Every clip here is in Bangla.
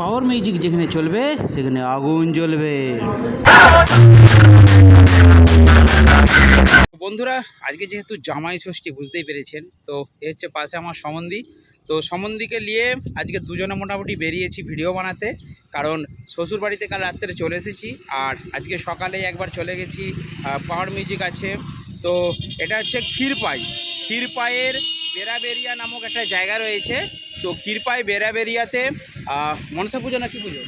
পাওয়ার মিউজিক যেখানে চলবে, সেখানে আগুন জ্বলবে। বন্ধুরা, আজকে যেহেতু জামাই ষষ্ঠী, বুঝতেই পেরেছেন, তো এ হচ্ছে পাশে আমার সম্বন্ধী তো সম্বন্ধীকে নিয়ে আজকে দুজনে মোটামুটি বেরিয়েছি ভিডিও বানাতে, কারণ শ্বশুর বাড়িতে কাল রাত্রে চলে এসেছি, আর আজকে সকালে একবার চলে গেছি পাওয়ার মিউজিক আছে। তো এটা হচ্ছে ক্ষীরপাই। ক্ষীরপাইয়ের বেরাবেরিয়া নামক একটা জায়গা রয়েছে। তো ক্ষীরপাই বেরাবেরিয়াতে মনসা পুজো না কি পুজো?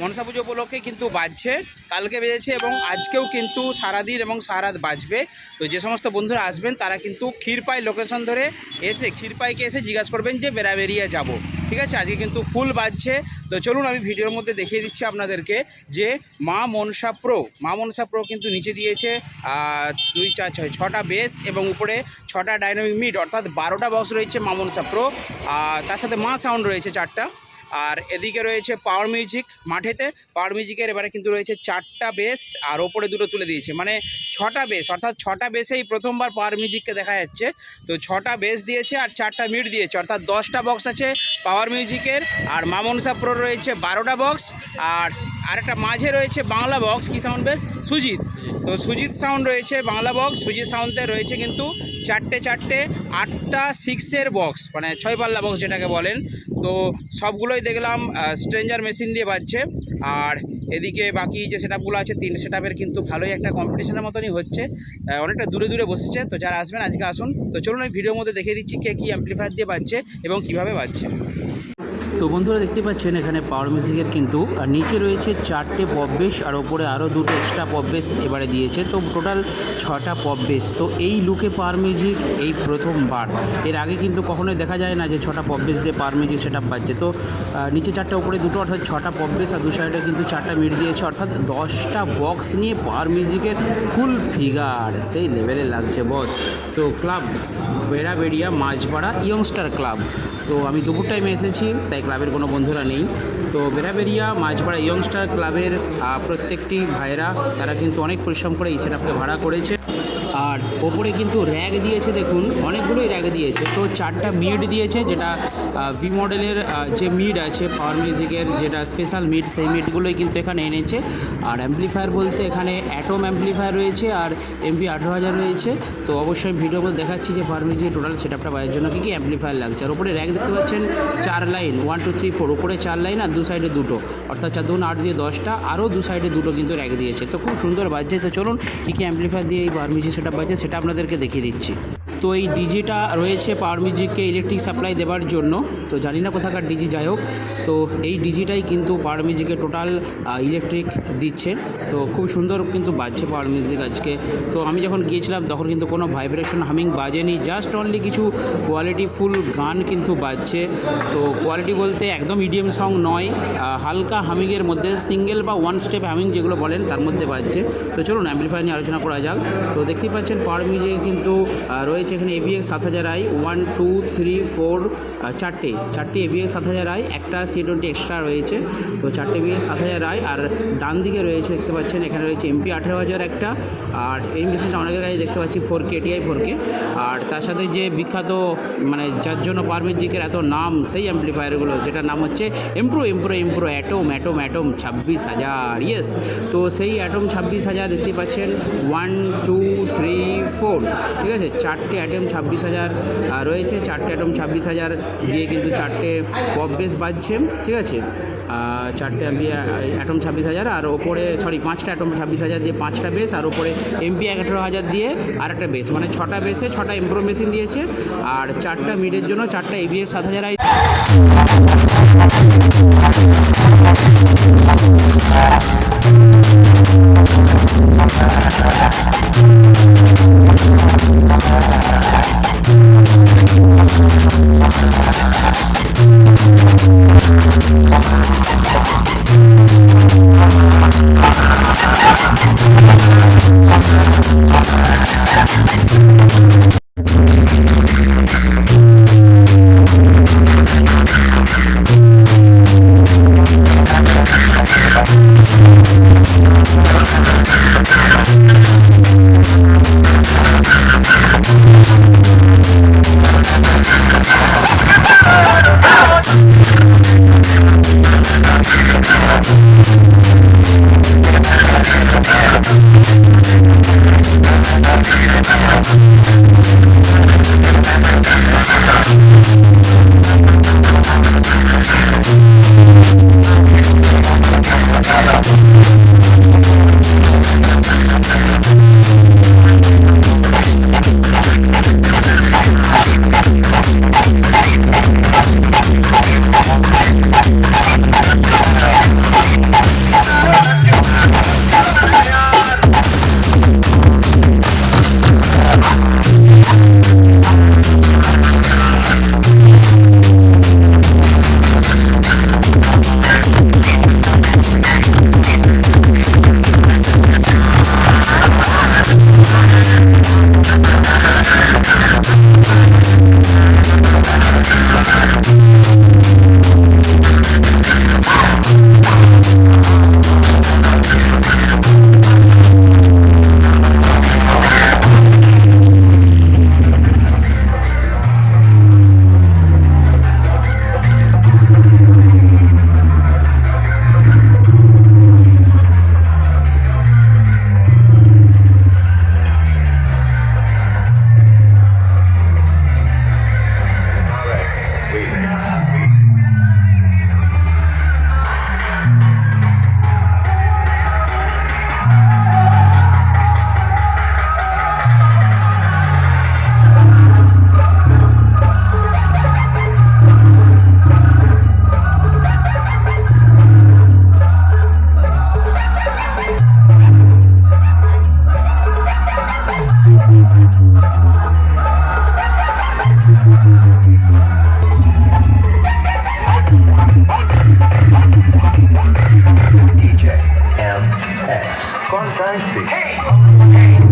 মনসা পুজো উপলক্ষে কিন্তু বাজছে, কালকে বেজেছে এবং আজকেও কিন্তু সারাদিন এবং সারাত বাজবে। তো যে সমস্ত বন্ধুরা আসবেন, তারা কিন্তু ক্ষীরপাই লোকেশন ধরে এসে, ক্ষীরপাইকে এসে জিজ্ঞাসা করবেন যে বেরাবেরিয়া যাব। ঠিক আছে? আজকে কিন্তু ফুল বাজছে। তো চলুন আমি ভিডিওর মধ্যে দেখিয়ে দিচ্ছি আপনাদেরকে যে মা মনসা প্রো, মা মনসা প্রো কিন্তু নিচে দিয়েছে দুই, চার, ছয়, ছটা বেস এবং উপরে ছটা ডাইনামিক মিড, অর্থাৎ বারোটা বক্স রয়েছে মা মনসা প্রো। তার সাথে মা সাউন্ড রয়েছে চারটা। আর এদিকে রয়েছে পাওয়ার মিউজিক মাঠেতে। পাওয়ার মিউজিকের এবারে কিন্তু রয়েছে চারটা বেস আর ওপরে দুটো তুলে দিয়েছে। মানে ছটা বেস অর্থাৎ ছটা বেসেই প্রথমবার পাওয়ার মিউজিককে দেখা যাচ্ছে। তো ছটা বেস দিয়েছে আর চারটা মিট দিয়েছে। অর্থাৎ দশটা বক্স আছে পাওয়ার মিউজিকের আর মামনসা প্রো রয়েছে বারোটা বক্স আর আরেকটা মাঝে রয়েছে বাংলা বক্স কি সাউন্ড বেস সুজিত। তো সুজিত সাউন্ড রয়েছে, বাংলা বক্স সুজিত সাউন্ডে রয়েছে কিন্তু চারটে চারটে, আটটা সিক্সের বক্স মানে ছয় পাল্লা বক্স যেটাকে বলেন। তো সবগুলোই দেখলাম স্ট্রেঞ্জার মেশিন দিয়ে বাজছে। আর এদিকে বাকি যে সেটআপগুলো আছে, তিন সেটআপের কিন্তু ভালোই একটা কম্পিটিশনের মতনই হচ্ছে। অনেকটা দূরে দূরে বসেছে, তো যারা আসবেন আজকে আসুন। তো চলুন, আমি ভিডিওর মধ্যে দেখিয়ে দিচ্ছি কে কী অ্যাম্পলিফায়ার দিয়ে বাজছে এবং কীভাবে বাজছে। তো বন্ধুরা দেখতে পাচ্ছেন, এখানে পাওয়ার মিউজিকের কিন্তু নিচে রয়েছে চারটে পপ বেস আর ওপরে আরও দুটো এক্সট্রা পপ বেস এবারে দিয়েছে। তো টোটাল ছটা পপ বেস তো এই লুকে পাওয়ার মিউজিক এই প্রথমবার। এর আগে কিন্তু কখনোই দেখা যায় না যে ছটা পপ বেস দিয়ে পাওয়ার মিউজিক সেট আপ তো নিচে চারটে উপরে দুটো, অর্থাৎ ছটা পপ বেস আর দু সাইডে কিন্তু চারটা মিট দিয়েছে। অর্থাৎ দশটা বক্স নিয়ে পাওয়ার মিউজিকের ফুল ফিগার সেই লেভেলে লাগছে বস তো ক্লাব বেড়া বেড়াবেড়িয়া মাঝপাড়া ইয়ংস্টার ক্লাব তো আমি দুপুর টাইমে এসেছি, তাই ক্লাবের কোনো বন্ধুরা নেই। তো বেরাবেরিয়া মাঝপাড়া ইয়ংস্টার ক্লাবের প্রত্যেকটি ভাইরা তারা কিন্তু অনেক পরিশ্রম করে এই সেটআপকে ভাড়া করেছে। আর ওপরে কিন্তু র্যাগ দিয়েছে, দেখুন, অনেকগুলোই র্যাগ দিয়েছে। তো চারটা মিড দিয়েছে, যেটা ভি মডেলের যে মিড আছে পাওয়ার মিউজিকের যেটা স্পেশাল মিড সেই মিডগুলোই কিন্তু এখানে এনেছে। আর অ্যাম্পলিফায়ার বলতে এখানে অ্যাটম অ্যাম্পলিফায়ার রয়েছে আর এমপি আঠেরো হাজার রয়েছে। তো অবশ্যই ভিডিও মধ্যে দেখাচ্ছি যে পাওয়ার মিউজিকের টোটাল সেট আপটা বাজার জন্য কী কী অ্যাম্পলিফায়ার লাগছে। আর ওপরে র্যাক দেখতে পাচ্ছেন, চার line one two three four উপরে চার লাইন আর দু সাইডে দুটো। অর্থাৎ চার দুন আট দিয়ে দশটা, আরও দু সাইডে দুটো কিন্তু র্যাক দিয়েছে। তো খুব সুন্দর বাজছে। তো চলুন কী কী অ্যাম্পলিফায়ার দিয়ে এই পাওয়ার মিউজিক সেট আপ বাজছে সেটা আপনাদেরকে দেখিয়ে দিচ্ছি। তো এই ডিজিটা রয়েছে পাওয়ার মিউজিককে ইলেকট্রিক সাপ্লাই দেওয়ার জন্য। তো জানি না কোথাকার ডিজি যাই হোক। তো এই ডিজিটাই কিন্তু পাওয়ার মিউজিকে টোটাল ইলেকট্রিক দিচ্ছে। তো খুব সুন্দর কিন্তু বাজছে পাওয়ার মিউজিক আজকে। তো আমি যখন গিয়েছিলাম তখন কিন্তু কোনো ভাইব্রেশন হামিং বাজেনি। জাস্ট অনলি কিছু কোয়ালিটি ফুল গান কিন্তু বাজছে। তো কোয়ালিটি বলতে একদম ইডিএম সং নয়। হালকা হামিংয়ের মধ্যে সিঙ্গেল বা ওয়ান স্টেপ হামিং যেগুলো বলেন তার মধ্যে বাজছে। তো চলুন অ্যাম্পলিফায়ার নিয়ে আলোচনা করা যাক। তো দেখতেই পাচ্ছেন পাওয়ার মিউজিকে কিন্তু আহ, রয়েছে এখানে এবিএক্স সাত হাজার I one two three four চারটে। চারটে এবিএক্স সাত হাজার আই একটা সি টোয়েন্টি এক্সট্রা রয়েছে। তো চারটে এবিএক্স সাত হাজার আই আর ডান দিকে রয়েছে, দেখতে পাচ্ছেন, এখানে রয়েছে এমপি আঠেরো হাজার একটা। আর এই মেশিনটা অনেকের কাছে দেখতে পাচ্ছি four K TI four K আর তার সাথে যে বিখ্যাত মানে যার জন্য পাওয়ার মিউজিকের এত নাম, সেই অ্যাম্পলিফায়ারগুলো যেটার নাম হচ্ছে এমপ্রো এমপ্রো এমপ্রো অ্যাটোম অ্যাটোম অ্যাটোম ছাব্বিশ হাজার। ইয়েস তো সেই অ্যাটোম ছাব্বিশ হাজার দেখতে পাচ্ছেন ওয়ান টু থ্রি ফোর ঠিক আছে? চারটে অ্যাটম ছাব্বিশ হাজার রয়েছে। চারটে অ্যাটম ছাব্বিশ হাজার দিয়ে কিন্তু চারটে পপ বেস বাজছে, ঠিক আছে? চারটে অ্যাটম ছাব্বিশ হাজার আর ওপরে সরি পাঁচটা অ্যাটম ছাব্বিশ হাজার দিয়ে পাঁচটা বেস আর ওপরে এমপি আঠারো হাজার দিয়ে আর একটা বেস মানে ছটা বেসে ছটা এমপ্রো মেশিন দিয়েছে আর চারটা মিডের জন্য চারটা এবিএস সাত হাজার আই Fantastic. Hey!